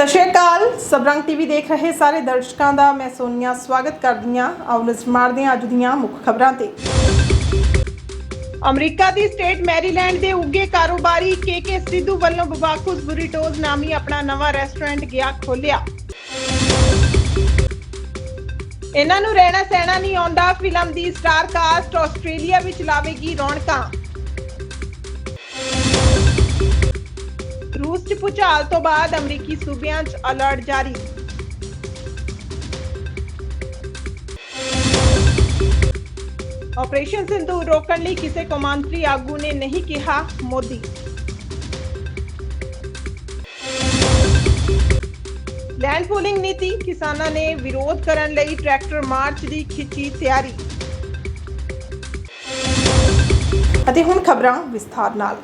ਸਤਿ ਸ਼੍ਰੀ ਅਕਾਲ। ਸਬਰੰਗ ਟੀਵੀ ਦੇਖ ਰਹੇ ਸਾਰੇ ਦਰਸ਼ਕਾਂ ਦਾ ਮੈਂ ਸੋਨੀਆ ਸਵਾਗਤ ਕਰਦੀ ਹਾਂ ਆਓ ਨਜ਼ਰ ਮਾਰਦੇ ਹਾਂ ਅੱਜ ਦੀਆਂ ਮੁੱਖ ਖਬਰਾਂ ਤੇ। ਅਮਰੀਕਾ ਦੀ ਸਟੇਟ ਮੈਰੀਲੈਂਡ ਦੇ ਉੱਗੇ ਕਾਰੋਬਾਰੀ ਕੇ ਕੇ ਸਿੱਧੂ ਵੱਲੋਂ ਬਵਾਕੂਸ ਬੁਰੀਟੋਜ਼ ਨਾਮੀ ਆਪਣਾ ਨਵਾਂ ਰੈਸਟੋਰੈਂਟ ਗਿਆ ਖੋਲਿਆ ਇਹਨਾਂ ਨੂੰ ਰਹਿਣਾ ਸਹਿਣਾ ਨਹੀਂ ਆਉਂਦਾ। ਫਿਲਮ ਦੀ ਸਟਾਰ ਕਾਸਟ ਆਸਟ੍ਰੇਲੀਆ ਵਿੱਚ ਲਾਵੇਗੀ ਰੌਣਕਾਂ। ਰੂਸ 'ਚ ਭੁਚਾਲ ਤੋਂ ਬਾਅਦ ਅਮਰੀਕੀ ਸੂਬਿਆਂ 'ਚ ਅਲਰਟ ਜਾਰੀ। ਆਪਰੇਸ਼ਨ ਸਿੰਧੂ ਰੋਕਣ ਲਈ ਕਿਸੇ ਕੌਮਾਂਤਰੀ ਆਗੂ ਨੇ ਨਹੀਂ ਕਿਹਾ, ਮੋਦੀ। ਲੈਂਡ ਪੂਲਿੰਗ ਨੀਤੀ ਕਿਸਾਨਾਂ ਨੇ ਵਿਰੋਧ ਕਰਨ ਲਈ ਟਰੈਕਟਰ ਮਾਰਚ ਦੀ ਖਿੱਚੀ ਤਿਆਰੀ। ਅਤੇ ਹੁਣ ਖਬਰਾਂ ਵਿਸਥਾਰ ਨਾਲ।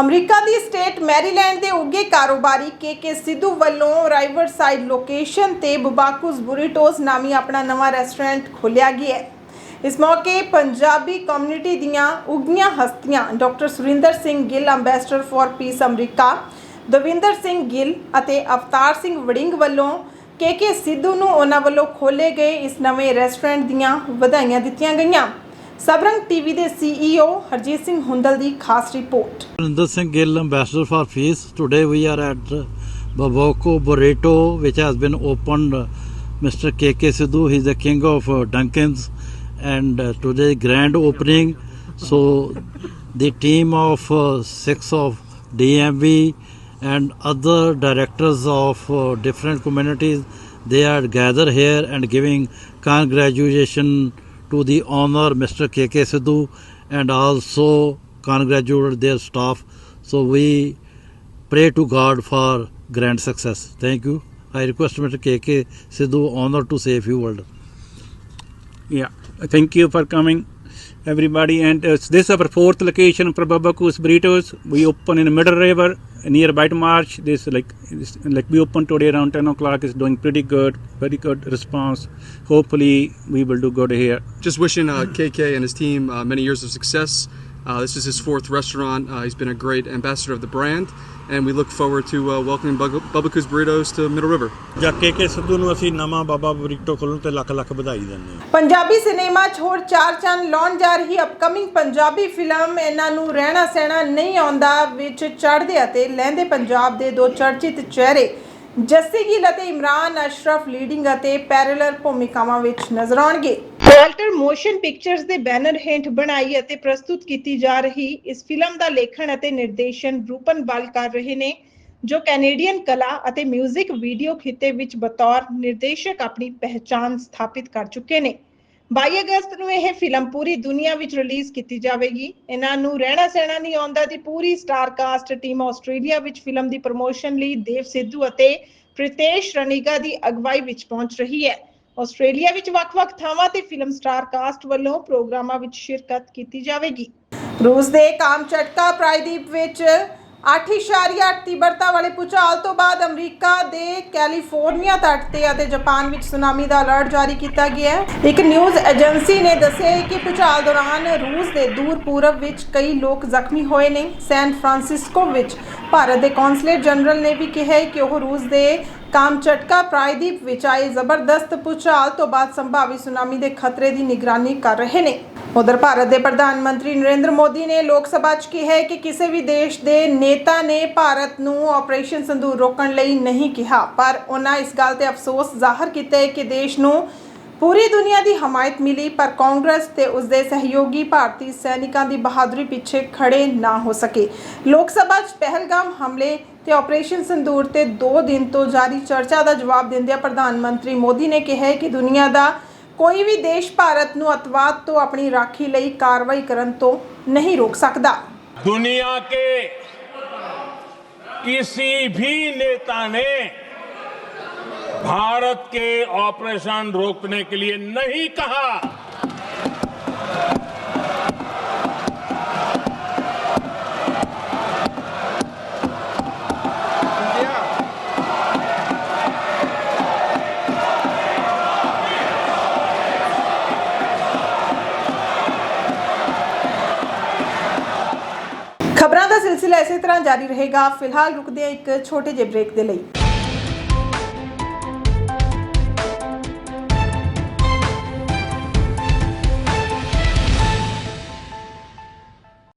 ਅਮਰੀਕਾ ਦੀ ਸਟੇਟ ਮੈਰੀਲੈਂਡ ਦੇ ਉੱਗੇ ਕਾਰੋਬਾਰੀ ਕੇ ਕੇ ਸਿੱਧੂ ਵੱਲੋਂ ਰਾਈਵਰ ਸਾਈਡ ਲੋਕੇਸ਼ਨ ਤੇ ਬੁਬਾਕੂਸ ਬੁਰੀਟੋਸ ਨਾਮੀ ਆਪਣਾ ਨਵਾਂ ਰੈਸਟੋਰੈਂਟ ਖੋਲ੍ਹਿਆ ਗਿਆ ਹੈ। ਇਸ ਮੌਕੇ ਪੰਜਾਬੀ ਕਮਿਊਨਿਟੀ ਦੀਆਂ ਉੱਗੀਆਂ ਹਸਤੀਆਂ doctor Surinder Singh Gill ambassador for peace America, Davinder Singh Gill ਅਤੇ ਅਵਤਾਰ ਸਿੰਘ ਵੜਿੰਗ ਵੱਲੋਂ ਕੇ ਕੇ ਸਿੱਧੂ ਨੂੰ ਉਹਨਾਂ ਵੱਲੋਂ ਖੋਲੇ ਗਏ ਇਸ ਨਵੇਂ ਰੈਸਟੋਰੈਂਟ ਦੀਆਂ ਵਧਾਈਆਂ ਦਿੱਤੀਆਂ ਗਈਆਂ। ਸਬਰੰਗ ਟੀਵੀ ਦੇ ਸੀਈਓ ਹਰਜੀਤ ਸਿੰਘ ਹੁੰਦਲ ਦੀ ਖਾਸ report Surinder Singh Gill, Ambassador for Peace. Today we are at Baboko Burrito, which has been opened. Mr. KK Sidhu, he's the king of uh, Dunkins, and uh, today grand opening. So the team of uh, six of DMV and other directors of uh, different communities, they are gathered here and giving congratulation to the honor Mr. KK Sidhu and also congratulate their staff. So we pray to God for grand success. Thank you. I request Mr. KK Sidhu honor to say a few words. Yeah, thank you for coming, everybody. And uh, this is our fourth location for Babaku's Burritos. We open in the Middle River near White March. This like like we open today around 10 o'clock. It's doing pretty good, very good response. Hopefully, we will do good here. just wishing uh, KK and his team uh, many years of success. Uh, this is his fourth restaurant. Uh, he's been a great ambassador of the brand, and we look forward to uh, welcoming Bub- Bubbaku's Burritos to Middle River. ਜਾ ਕੇ ਕੇ ਸਿੱਧੂ ਨੂੰ ਅਸੀਂ ਨਵਾਂ ਬਾਬਾ ਬਰੀਟੋ ਖੋਲ੍ਹਣ ਤੇ ਲੱਖ ਲੱਖ ਵਧਾਈ ਦਿੰਦੇ ਹਾਂ Punjabi cinema 'ਚ ਹੋਰ ਚਾਰ ਚੰਨ ਲਾਉਣ ਜਾ ਰਹੀ ਅਪਕਮਿੰਗ ਪੰਜਾਬੀ ਫਿਲਮ ਇਹਨਾਂ ਨੂੰ ਰਹਿਣਾ ਸਹਿਣਾ ਨਹੀਂ ਆਉਂਦਾ ਵਿੱਚ ਚੜ੍ਹਦੇ ਅਤੇ ਲਹਿੰਦੇ ਪੰਜਾਬ ਦੇ ਦੋ ਚਰਚਿਤ ਚਿਹਰੇ ਜੱਸੀ ਗਿੱਲ ਅਤੇ ਇਮਰਾਨ ਅਸ਼ਰਫ ਲੀਡਿੰਗ ਅਤੇ ਪੈਰਲਲ ਭੂਮਿਕਾਵਾਂ ਵਿੱਚ ਨਜ਼ਰ ਆਉਣਗੇ। ਵਾਲਟਰ ਮੋਸ਼ਨ ਪਿਕਚਰਸ ਦੇ ਬੈਨਰ ਹੇਠ ਬਣਾਈ ਅਤੇ ਪ੍ਰਸਤੁਤ ਕੀਤੀ ਜਾ ਰਹੀ ਇਸ ਫਿਲਮ ਦਾ ਲੇਖਣ ਅਤੇ ਨਿਰਦੇਸ਼ਨ ਰੂਪਨ ਬਲ ਕਰ ਰਹੇ ਨੇ, ਜੋ ਕੈਨੇਡੀਅਨ ਕਲਾ ਅਤੇ 뮤직 ਵੀਡੀਓ ਖਿੱਤੇ ਵਿੱਚ ਬਤੌਰ ਨਿਰਦੇਸ਼ਕ ਆਪਣੀ ਪਹਿਚਾਨ ਸਥਾਪਿਤ ਕਰ ਚੁੱਕੇ ਨੇ। 22 ਅਗਸਤ ਨੂੰ ਇਹ ਫਿਲਮ ਪੂਰੀ ਦੁਨੀਆ ਵਿੱਚ ਰਿਲੀਜ਼ ਕੀਤੀ ਜਾਵੇਗੀ। ਇਹਨਾਂ ਨੂੰ ਰਹਿਣਾ ਸਹਿਣਾ ਨਹੀਂ ਆਉਂਦਾ ਦੀ ਪੂਰੀ ਸਟਾਰ ਕਾਸਟ ਟੀਮ ਆਸਟ੍ਰੇਲੀਆ ਵਿੱਚ ਫਿਲਮ ਦੀ ਪ੍ਰਮੋਸ਼ਨ ਲਈ ਦੇਵ ਸਿੱਧੂ ਅਤੇ ਪ੍ਰਿਤੇਸ਼ ਰਣੀਗਾ ਦੀ ਅਗਵਾਈ ਵਿੱਚ ਪਹੁੰਚ ਰਹੀ ਹੈ। ਆਸਟ੍ਰੇਲੀਆ ਵਿੱਚ ਵੱਖ-ਵੱਖ ਥਾਵਾਂ ਤੇ ਫਿਲਮ ਸਟਾਰ ਕਾਸਟ ਵੱਲੋਂ ਪ੍ਰੋਗਰਾਮਾਂ ਵਿੱਚ ਸ਼ਿਰਕਤ ਕੀਤੀ ਜਾਵੇਗੀ। ਰੂਸ ਦੇ ਕਾਮਚਟਕਾ ਪ੍ਰਾਇਦੀਪ ਵਿੱਚ 8.8 ਤੀਬਰਤਾ ਵਾਲੇ ਭੂਚਾਲ ਤੋਂ ਬਾਅਦ ਅਮਰੀਕਾ ਦੇ ਕੈਲੀਫੋਰਨੀਆ ਤੱਟ ਤੇ ਅਤੇ ਜਾਪਾਨ ਵਿੱਚ ਸੁਨਾਮੀ ਦਾ ਅਲਰਟ ਜਾਰੀ ਕੀਤਾ ਗਿਆ ਹੈ। ਇੱਕ ਨਿਊਜ਼ ਏਜੰਸੀ ਨੇ ਦੱਸਿਆ ਹੈ ਕਿ ਭੂਚਾਲ ਦੌਰਾਨ ਰੂਸ ਦੇ ਦੂਰ ਪੂਰਬ ਵਿੱਚ ਕਈ ਲੋਕ ਜ਼ਖਮੀ ਹੋਏ ਨੇ। ਸੈਨ ਫਰਾਂਸਿਸਕੋ ਵਿੱਚ ਭਾਰਤ ਦੇ ਕੌਂਸਲੇਟ ਜਨਰਲ ਨੇ ਵੀ ਕਿਹਾ ਹੈ ਕਿ ਉਹ ਰੂਸ ਦੇ ਕਾਮਚਟਕਾ ਪ੍ਰਾਇਦੀਪ ਵਿੱਚ ਆਏ ਜ਼ਬਰਦਸਤ ਭੂਚਾਲ ਤੋਂ ਬਾਅਦ ਸੰਭਾਵੀ ਸੁਨਾਮੀ ਦੇ ਖਤਰੇ ਦੀ ਨਿਗਰਾਨੀ ਕਰ ਰਹੇ ਨੇ। ਉਧਰ ਭਾਰਤ ਦੇ ਪ੍ਰਧਾਨ ਮੰਤਰੀ ਨਰਿੰਦਰ ਮੋਦੀ ਨੇ ਲੋਕ ਸਭਾ 'ਚ ਕਿਹਾ ਹੈ ਕਿ ਕਿਸੇ ਵੀ ਦੇਸ਼ ਦੇ ਨੇਤਾ ਨੇ ਭਾਰਤ ਨੂੰ ਆਪਰੇਸ਼ਨ ਸੰਦੂਰ ਰੋਕਣ ਲਈ ਨਹੀਂ ਕਿਹਾ, ਪਰ ਉਹਨਾਂ ਇਸ ਗੱਲ ਤੇ ਅਫਸੋਸ ਜ਼ਾਹਰ ਕੀਤਾ ਹੈ ਕਿ ਦੇਸ਼ ਨੂੰ ਪੂਰੀ ਦੁਨੀਆ ਦੀ ਹਮਾਇਤ ਮਿਲੀ ਪਰ ਕਾਂਗਰਸ ਤੇ ਉਸ ਦੇ ਸਹਿਯੋਗੀ ਭਾਰਤੀ ਸੈਨਿਕਾਂ ਦੀ ਬਹਾਦਰੀ ਪਿੱਛੇ ਖੜੇ ਨਾ ਹੋ ਸਕੇ ਲੋਕ ਸਭਾ 'ਚ ਪਹਿਲਗਾਮ ਹਮਲੇ ਤੇ ਆਪਰੇਸ਼ਨ ਸੰਦੂਰ ਤੇ 2 ਦਿਨ ਤੋਂ ਜਾਰੀ ਚਰਚਾ ਦਾ ਜਵਾਬ ਦਿੰਦਿਆਂ ਪ੍ਰਧਾਨ ਮੰਤਰੀ ਮੋਦੀ ਨੇ ਕਿਹਾ ਹੈ ਕਿ ਦੁਨੀਆ ਦਾ ਕੋਈ ਵੀ ਦੇਸ਼ ਭਾਰਤ ਨੂੰ ਅਤਵਾਦ ਤੋਂ ਆਪਣੀ ਰਾਖੀ ਲਈ ਕਾਰਵਾਈ ਕਰਨ ਤੋਂ ਨਹੀਂ ਰੋਕ ਸਕਦਾ दुनिया के किसी भी नेता ने भारत के ऑपरेशन रोकने के लिए नहीं कहा ਖਬਰਾਂ ਦਾ ਸਿਲਸਿਲਾ ਇਸੇ ਤਰ੍ਹਾਂ ਜਾਰੀ ਰਹੇਗਾ ਫਿਲਹਾਲ ਰੁਕਦੇ ਹਾਂ ਇੱਕ ਛੋਟੇ ਜਿਹੇ ਬ੍ਰੇਕ ਦੇ ਲਈ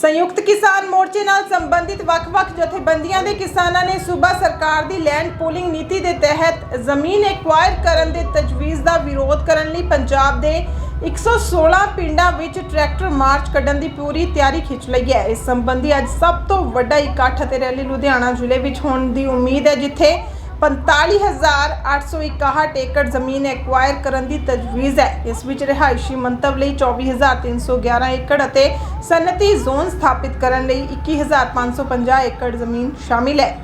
ਸੰਯੁਕਤ ਕਿਸਾਨ ਮੋਰਚੇ ਨਾਲ ਸੰਬੰਧਿਤ ਵੱਖ-ਵੱਖ ਜਥੇਬੰਦੀਆਂ ਦੇ ਕਿਸਾਨਾਂ ਨੇ ਸੂਬਾ ਸਰਕਾਰ ਦੀ ਲੈਂਡ ਪੂਲਿੰਗ ਨੀਤੀ ਦੇ ਤਹਿਤ ਜ਼ਮੀਨ ਐਕਵਾਇਰ ਕਰਨ ਦੇ ਤਜਵੀਜ਼ ਦਾ ਵਿਰੋਧ ਕਰਨ ਲਈ ਪੰਜਾਬ ਦੇ 116 ਪਿੰਡਾਂ ਵਿੱਚ ਟਰੈਕਟਰ ਮਾਰਚ ਕੱਢਣ ਦੀ ਪੂਰੀ ਤਿਆਰੀ ਖਿੱਚ ਲਈ ਹੈ। ਇਸ ਸੰਬੰਧੀ ਅੱਜ ਸਭ ਤੋਂ ਵੱਡਾ ਇਕੱਠ ਅਤੇ ਰੈਲੀ ਲੁਧਿਆਣਾ ਜ਼ਿਲ੍ਹੇ ਵਿੱਚ ਹੋਣ ਦੀ ਉਮੀਦ ਹੈ, ਜਿੱਥੇ 45861 ਏਕੜ ਜ਼ਮੀਨ ਐਕਵਾਇਰ ਕਰਨ ਦੀ ਤਜਵੀਜ਼ ਹੈ। ਇਸ ਵਿੱਚ ਰਿਹਾਇਸ਼ੀ ਮੰਤਵ ਲਈ 24311 ਏਕੜ ਅਤੇ ਸਨਅਤੀ ਜ਼ੋਨ ਸਥਾਪਿਤ ਕਰਨ ਲਈ 21550 ਏਕੜ ਜ਼ਮੀਨ ਸ਼ਾਮਿਲ ਹੈ।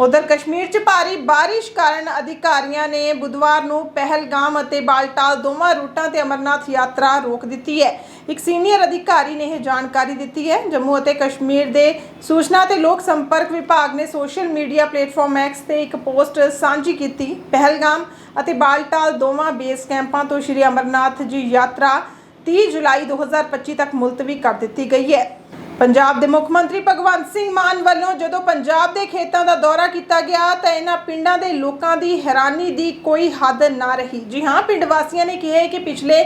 ਉਧਰ ਕਸ਼ਮੀਰ 'ਚ ਭਾਰੀ ਬਾਰਿਸ਼ ਕਾਰਨ ਅਧਿਕਾਰੀਆਂ ਨੇ ਬੁੱਧਵਾਰ ਨੂੰ ਪਹਿਲਗਾਮ ਅਤੇ ਬਾਲਟਾਲ ਦੋਵਾਂ ਰੂਟਾਂ ਤੇ ਅਮਰਨਾਥ ਯਾਤਰਾ ਰੋਕ ਦਿੱਤੀ ਹੈ। ਇੱਕ ਸੀਨੀਅਰ ਅਧਿਕਾਰੀ ਨੇ ਇਹ ਜਾਣਕਾਰੀ ਦਿੱਤੀ ਹੈ। ਜੰਮੂ ਅਤੇ ਕਸ਼ਮੀਰ ਦੇ ਸੂਚਨਾ ਤੇ ਲੋਕ ਸੰਪਰਕ ਵਿਭਾਗ ਨੇ ਸੋਸ਼ਲ ਮੀਡੀਆ ਪਲੇਟਫਾਰਮ ਐਕਸ ਤੇ ਇੱਕ ਪੋਸਟ ਸਾਂਝੀ ਕੀਤੀ। ਪਹਿਲਗਾਮ ਅਤੇ ਬਾਲਟਾਲ ਦੋਵਾਂ ਬੇਸ ਕੈਂਪਾਂ ਤੋਂ ਸ਼੍ਰੀ ਅਮਰਨਾਥ ਜੀ ਯਾਤਰਾ 30 ਜੁਲਾਈ 2025 ਤੱਕ ਮੁਲਤਵੀ ਕਰ ਦਿੱਤੀ ਗਈ ਹੈ। ਪੰਜਾਬ ਦੇ ਮੁੱਖ ਮੰਤਰੀ ਭਗਵੰਤ ਸਿੰਘ ਮਾਨ ਵੱਲੋਂ ਜਦੋਂ ਪੰਜਾਬ ਦੇ ਖੇਤਾਂ ਦਾ ਦੌਰਾ ਕੀਤਾ ਗਿਆ ਤਾਂ ਇਹਨਾਂ ਪਿੰਡਾਂ ਦੇ ਲੋਕਾਂ ਦੀ ਹੈਰਾਨੀ ਦੀ ਕੋਈ ਹੱਦ ਨਾ ਰਹੀ। ਜੀ ਹਾਂ, ਪਿੰਡ ਵਾਸੀਆਂ ਨੇ ਕਿਹਾ ਕਿ ਪਿਛਲੇ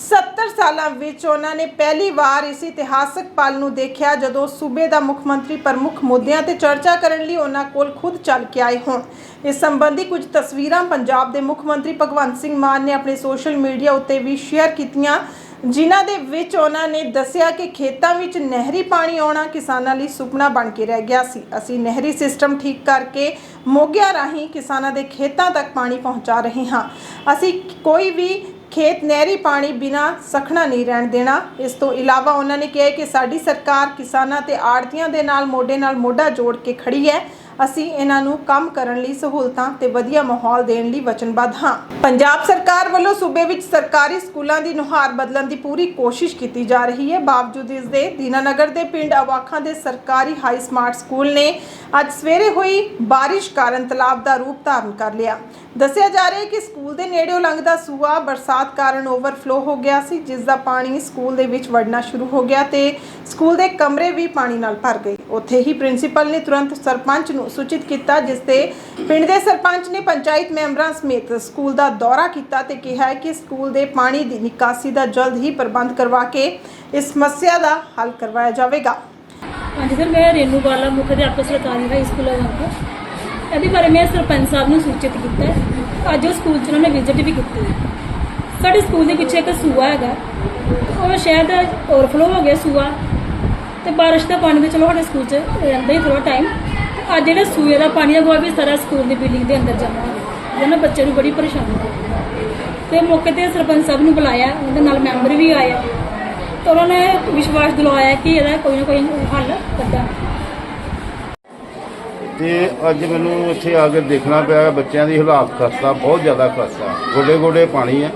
70 ਸਾਲਾਂ ਵਿੱਚ ਉਹਨਾਂ ਨੇ ਪਹਿਲੀ ਵਾਰ ਇਸ ਇਤਿਹਾਸਕ ਪਲ ਨੂੰ ਦੇਖਿਆ ਜਦੋਂ ਸੂਬੇ ਦਾ ਮੁੱਖ ਮੰਤਰੀ ਪ੍ਰਮੁੱਖ ਮੁੱਦਿਆਂ ਤੇ ਚਰਚਾ ਕਰਨ ਲਈ ਉਹਨਾਂ ਕੋਲ ਖੁਦ ਚੱਲ ਕੇ ਆਏ ਹੋਣ। ਇਸ ਸੰਬੰਧੀ ਕੁਝ ਤਸਵੀਰਾਂ ਪੰਜਾਬ ਦੇ ਮੁੱਖ ਮੰਤਰੀ ਭਗਵੰਤ ਸਿੰਘ ਮਾਨ ਨੇ ਆਪਣੇ ਸੋਸ਼ਲ ਮੀਡੀਆ ਉੱਤੇ ਵੀ ਸ਼ੇਅਰ ਕੀਤੀਆਂ। ਜਿਨ੍ਹਾਂ ਦੇ ਵਿੱਚ ਉਹਨਾਂ ਨੇ ਦੱਸਿਆ ਕਿ ਖੇਤਾਂ ਵਿੱਚ ਨਹਿਰੀ ਪਾਣੀ ਆਉਣਾ ਕਿਸਾਨਾਂ ਲਈ ਸੁਪਨਾ ਬਣ ਕੇ ਰਹਿ ਗਿਆ ਸੀ। ਅਸੀਂ ਨਹਿਰੀ ਸਿਸਟਮ ਠੀਕ ਕਰਕੇ ਮੋਗਿਆਂ ਰਾਹੀਂ ਕਿਸਾਨਾਂ ਦੇ ਖੇਤਾਂ ਤੱਕ ਪਾਣੀ ਪਹੁੰਚਾ ਰਹੇ ਹਾਂ। ਅਸੀਂ ਕੋਈ ਵੀ ਖੇਤ ਨਹਿਰੀ ਪਾਣੀ ਬਿਨਾ ਸਖਣਾ ਨਹੀਂ ਰਹਿਣ ਦੇਣਾ। ਇਸ ਤੋਂ ਇਲਾਵਾ ਉਹਨਾਂ ਨੇ ਕਿਹਾ ਕਿ ਸਾਡੀ ਸਰਕਾਰ ਕਿਸਾਨਾਂ ਤੇ ਆੜਤੀਆਂ ਦੇ ਨਾਲ ਮੋਢੇ ਨਾਲ ਮੋਢਾ ਜੋੜ ਕੇ ਖੜੀ ਹੈ। ਅਸੀਂ ਇਹਨਾਂ ਨੂੰ ਕੰਮ ਕਰਨ ਲਈ ਸਹੂਲਤਾਂ ਤੇ ਵਧੀਆ ਮਾਹੌਲ ਦੇਣ ਲਈ ਵਚਨਬੱਧ ਹਾਂ। ਪੰਜਾਬ ਸਰਕਾਰ ਵੱਲੋਂ ਸੂਬੇ ਵਿੱਚ ਸਰਕਾਰੀ ਸਕੂਲਾਂ ਦੀ ਨੁਹਾਰ ਬਦਲਣ ਦੀ ਪੂਰੀ ਕੋਸ਼ਿਸ਼ ਕੀਤੀ ਜਾ ਰਹੀ ਹੈ। ਬਾਵਜੂਦ ਇਸ ਦੇ, ਦੀਨਾਨਗਰ ਦੇ ਪਿੰਡ ਅਵਾਖਾਂ ਦੇ ਸਰਕਾਰੀ ਹਾਈ ਸਮਾਰਟ ਸਕੂਲ ਨੇ ਅੱਜ ਸਵੇਰੇ ਹੋਈ ਬਾਰਿਸ਼ ਕਾਰਨ ਤਲਾਬ ਦਾ ਰੂਪ ਧਾਰਨ ਕਰ ਲਿਆ। ਦੱਸਿਆ ਜਾ ਰਿਹਾ ਹੈ ਕਿ ਸਕੂਲ ਦੇ ਨੇੜਿਓਂ ਲੰਘਦਾ ਸੂਆ ਬਰਸਾਤ ਕਾਰਨ ਓਵਰਫਲੋ ਹੋ ਗਿਆ ਸੀ, ਜਿਸ ਦਾ ਪਾਣੀ ਸਕੂਲ ਦੇ ਵਿੱਚ ਵੜਨਾ ਸ਼ੁਰੂ ਹੋ ਗਿਆ ਤੇ ਸਕੂਲ ਦੇ ਕਮਰੇ ਵੀ ਪਾਣੀ ਨਾਲ ਭਰ ਗਏ। ਉੱਥੇ ਹੀ ਪ੍ਰਿੰਸੀਪਲ ਨੇ ਤੁਰੰਤ ਸਰਪੰਚ ਨੂੰ ਸੂਚਿਤ ਕੀਤਾ, ਜਿਸ ਤੇ ਪਿੰਡ ਦੇ ਸਰਪੰਚ ਨੇ ਪੰਚਾਇਤ ਮੈਂਬਰਾਂ ਸਮੇਤ ਸਕੂਲ ਦਾ ਦੌਰਾ ਕੀਤਾ ਤੇ ਕਿਹਾ ਕਿ ਸਕੂਲ ਦੇ ਪਾਣੀ ਦੀ ਨਿਕਾਸੀ ਦਾ ਜਲਦ ਹੀ ਪ੍ਰਬੰਧ ਕਰਵਾ ਕੇ ਇਸ ਸਮੱਸਿਆ ਦਾ ਹੱਲ ਕਰਵਾਇਆ ਜਾਵੇਗਾ। ਹਾਂਜੀ ਸਰ, ਮੈਂ ਰੇਨੂ ਬਾਲਾ, ਮੁੱਖ ਅਧਿਆਪਕ ਸਰਕਾਰੀ ਹਾਈ ਸਕੂਲ ਅਗੰਗਾ ਇਹਦੇ ਬਾਰੇ ਮੈਂ ਸਰਪੰਚ ਸਾਹਿਬ ਨੂੰ ਸੂਚਿਤ ਕੀਤਾ ਹੈ। ਅੱਜ ਉਹ ਸਕੂਲ 'ਚ ਉਹਨਾਂ ਨੇ ਵਿਜ਼ਿਟ ਵੀ ਕੀਤੀ ਹੈ। ਸਾਡੇ ਸਕੂਲ ਦੇ ਪਿੱਛੇ ਇੱਕ ਸੂਆ ਹੈਗਾ। ਉਹ ਸ਼ਾਇਦ ਓਵਰਫਲੋ ਹੋ ਗਿਆ ਸੂਆ। ਤੇ ਬਾਰਿਸ਼ ਦਾ ਪਾਣੀ ਤੇ ਚਲੋ ਸਾਡੇ ਸਕੂਲ 'ਚ ਰਹਿੰਦਾ ਹੀ ਥੋੜਾ ਟਾਈਮ ਅੱਜ ਜਿਹੜਾ ਸੂਏ ਦਾ ਪਾਣੀ ਦਾ ਉਹ ਵੀ ਸਾਰਾ ਸਕੂਲ ਦੀ ਬਿਲਡਿੰਗ ਦੇ ਅੰਦਰ ਜਮ੍ਹਾਂ ਹੋ ਗਿਆ। ਜਿਹਨਾਂ ਬੱਚੇ ਨੂੰ ਬੜੀ ਪਰੇਸ਼ਾਨੀ ਹੈ ਤੇ ਮੌਕੇ ਤੇ ਸਰਪੰਚ ਸਾਹਿਬ ਨੂੰ ਬੁਲਾਇਆ। ਉਹਦੇ ਨਾਲ ਮੈਂਬਰ ਵੀ ਆਏ। ਤੇ ਉਹਨਾਂ ਨੇ ਵਿਸ਼ਵਾਸ ਦਿਲਾਇਆ ਕਿ ਇਹਦਾ ਕੋਈ ਨਾ ਕੋਈ ਹੱਲ ਕੱਢਾਂਗੇ ਤੇ ਅੱਜ ਮੈਨੂੰ ਇੱਥੇ ਆ ਕੇ ਦੇਖਣਾ ਪਿਆ ਬੱਚਿਆਂ ਦੀ ਹਾਲਾਤ ਖਸਤਾ, ਬਹੁਤ ਜ਼ਿਆਦਾ ਖਸਤਾ। ਗੋਡੇ ਗੋਡੇ ਪਾਣੀ ਹੈ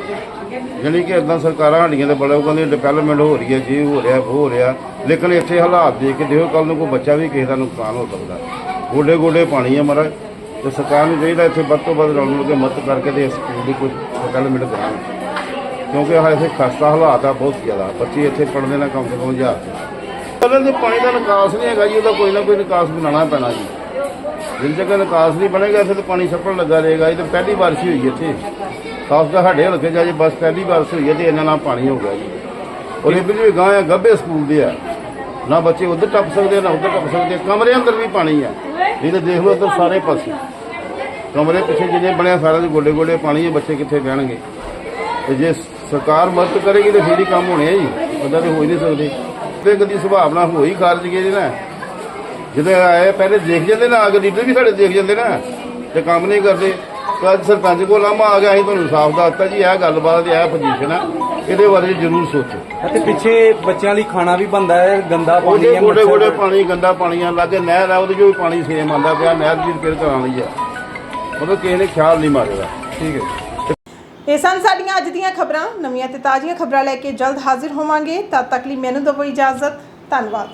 ਜਾਣੀ ਕਿ ਇਦਾਂ ਸਰਕਾਰਾਂ ਸਾਡੀਆਂ ਦੇ ਬੜਾ ਉਹ ਕਹਿੰਦੇ ਡਿਵੈਲਪਮੈਂਟ ਹੋ ਰਹੀ ਹੈ, ਜੀ ਹੋ ਰਿਹਾ ਉਹ ਹੋ ਰਿਹਾ। ਲੇਕਿਨ ਇੱਥੇ ਹਾਲਾਤ ਦੇਖ ਕੇ ਦੇਖੋ ਕੱਲ ਨੂੰ ਕੋਈ ਬੱਚਾ ਵੀ ਕਿਸੇ ਦਾ ਨੁਕਸਾਨ ਹੋ ਸਕਦਾ। ਗੋਡੇ ਗੋਡੇ ਪਾਣੀ ਹੈ ਮਹਾਰਾਜ। ਤੇ ਸਰਕਾਰ ਨੂੰ ਚਾਹੀਦਾ ਇੱਥੇ ਵੱਧ ਤੋਂ ਵੱਧ ਰਲ ਮਿਲ ਕੇ ਮਦਦ ਕਰਕੇ ਤੇ ਇਸ ਸਕੂਲ ਦੀ ਕੋਈ ਡਿਵੈਲਪਮੈਂਟ ਕਰਾਉਣ। ਕਿਉਂਕਿ ਆਹ ਇੱਥੇ ਖਸਤਾ ਹਾਲਾਤ ਆ, ਬਹੁਤ ਜ਼ਿਆਦਾ। ਬੱਚੇ ਇੱਥੇ ਪੜ੍ਹਦੇ ਨਾ ਕਮ ਸੇ ਕਮ ਹਜ਼ਾਰ ਪਹਿਲਾਂ ਦੇ ਪਾਣੀ ਦਾ ਨਿਕਾਸ ਨਹੀਂ ਹੈਗਾ ਜੀ, ਉਹਦਾ ਕੋਈ ਨਾ ਕੋਈ ਨਿਕਾਸ ਬਣਾਉਣਾ ਪੈਣਾ ਜੀ। ਜਿੰਨ ਤੱਕ ਨਿਕਾਸ ਨਹੀਂ ਬਣੇਗਾ, ਇੱਥੇ ਤਾਂ ਪਾਣੀ ਛੱਪਣ ਲੱਗਾ ਰਹੇਗਾ। ਇਹ ਤਾਂ ਪਹਿਲੀ ਬਾਰਿਸ਼ ਹੀ ਹੋਈ ਇੱਥੇ। ਖਾਸ ਕਰ ਸਾਡੇ ਹਲਕੇ 'ਚ ਅਜੇ ਬਸ ਪਹਿਲੀ ਬਾਰਿਸ਼ ਹੋਈ ਹੈ ਤੇ ਇਹਨਾਂ ਨਾਲ ਪਾਣੀ ਹੋ ਗਿਆ ਜੀ। ਔਰ ਇਹ ਵੀ ਗਾਂ ਆ, ਗੱਬੇ ਸਕੂਲ ਦੇ ਆ। ਨਾ ਬੱਚੇ ਉੱਧਰ ਟੱਪ ਸਕਦੇ, ਨਾ ਉੱਧਰ ਟੱਪ ਸਕਦੇ ਆ। ਕਮਰੇ ਅੰਦਰ ਵੀ ਪਾਣੀ ਆ। ਇਹ ਤਾਂ ਦੇਖ ਲਓ ਇੱਧਰ ਸਾਰੇ ਪਾਸੇ। ਕਮਰੇ ਪਿੱਛੇ ਜਿਹਨੇ ਬਣਿਆ ਸਾਰਿਆਂ ਦੇ ਗੋਡੇ ਗੋਡੇ ਪਾਣੀ ਹੈ ਬੱਚੇ ਕਿੱਥੇ ਬਹਿਣਗੇ ਤੇ ਜੇ ਸਰਕਾਰ ਮਦਦ ਕਰੇਗੀ ਤੇ ਫੇਰ ਹੀ ਕੰਮ ਹੋਣੇ ਆ ਜੀ। ਉਹਦਾ ਤੇ ਹੋ ਹੀ ਨਹੀਂ ਸਕਦੇ। ਤੇ ਕਦੀ ਸੁਭਾਵਨਾ ਹੋਈ ਖਾਰਜ ਗਏ ਜੀ ਨਾ ਜਦੋਂ ਆਏ ਪਹਿਲੇ ਦੇਖ ਜਾਂਦੇ ਨਾ ਆ ਕੇ ਲੀਡਰ ਵੀ ਸਾਡੇ ਦੇਖ ਜਾਂਦੇ ਨਾ ਤੇ ਕੰਮ ਨਹੀਂ ਕਰਦੇ। ਤਾਂ ਅੱਜ ਸਰਪੰਚ ਕੋਲ ਆਮਾ ਆ ਗਿਆ ਅਸੀਂ ਤੁਹਾਨੂੰ ਸਾਫ਼ ਦੱਸਤਾ ਜੀ ਇਹ ਗੱਲਬਾਤ ਇਹ ਪੋਜੀਸ਼ਨ ਆ। ਇਹਦੇ ਬਾਰੇ ਜ਼ਰੂਰ ਸੋਚੋ। ਅਤੇ ਪਿੱਛੇ ਬੱਚਿਆਂ ਲਈ ਖਾਣਾ ਵੀ ਬੰਦਾ ਹੈ ਗੰਦਾ ਪਾਣੀ ਹੈ ਗੋਡੇ ਗੋਡੇ ਪਾਣੀ ਗੰਦਾ ਪਾਣੀ ਆ ਲਾਗੇ ਨਹਿਰ ਆ ਉਹਦੇ ਵੀ ਪਾਣੀ ਸੇਮ ਆਉਂਦਾ ਪਿਆ ਨਹਿਰ ਦੀ ਰਿਪੇਅਰ ਕਰਾਉਣ ਲਈ ਆ। ਉਹਦਾ ਕਿਸੇ ਨੇ ਖਿਆਲ ਨਹੀਂ ਮਾਰਿਆ। ਠੀਕ ਹੈ। ਇਹ ਸਨ ਸਾਡੀਆਂ ਅੱਜ ਦੀਆਂ ਖਬਰਾਂ। ਨਵੀਆਂ ਤੇ ਤਾਜ਼ੀਆਂ ਖਬਰਾਂ ਲੈ ਕੇ ਜਲਦ ਹਾਜ਼ਰ ਹੋਵਾਂਗੇ। ਤਦ ਤੱਕ ਲਈ ਮੈਨੂੰ ਦਿਓ ਇਜਾਜ਼ਤ। ਧੰਨਵਾਦ।